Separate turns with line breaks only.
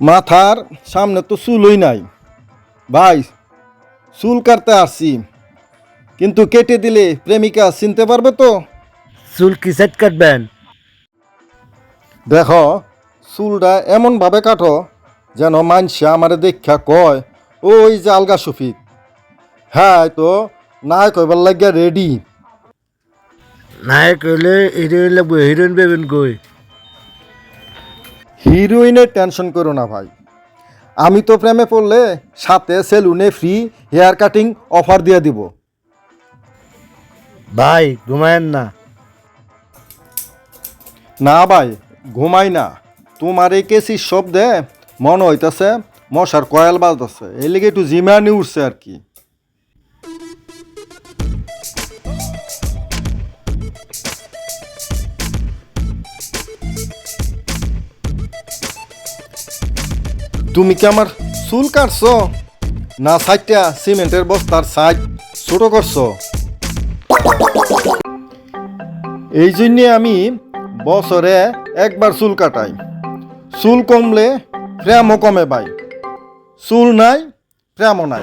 মাথার সামনে তো চুলই নাই। ভাই চুল কাটতে আসছি। কিন্তু কেটে দিলে প্রেমিকা চিনতে পারবে তো?
চুল কি সেট কাটবেন?
দেখো চুলটা এমনভাবে কাটো যেন মানসে আমার দেখা কয় ওই যে আলগা শফিক হ্যাঁ তো না কইবার লাগিয়া রেডি
নাই কইলে হিরোইন লাগবে হিরোইন পাবেন কই?
হিরোইনের টেনশন করো না ভাই। আমি তো প্রেমে পড়লে সাথে সেলুনে ফ্রি হেয়ার কাটিং অফার দিয়ে দিব।
ভাই ঘুমায়েন না।
না ভাই ঘুমাই না। তোমার এই কেসির শব্দে মনে হইতেছে মশার কয়েল বাজতেছে। এই লিগে একটু জিমানি উঠছে আর কি। তুমি কি আমার চুল কাটছো? না সাইডটা সিমেন্টের বস্তার সাইড ছোট করছ? এই জন্যে আমি বছরে একবার চুল কাটাই। চুল কমলে প্রেমও কমে ভাই। চুল নাই, প্রেমও নাই।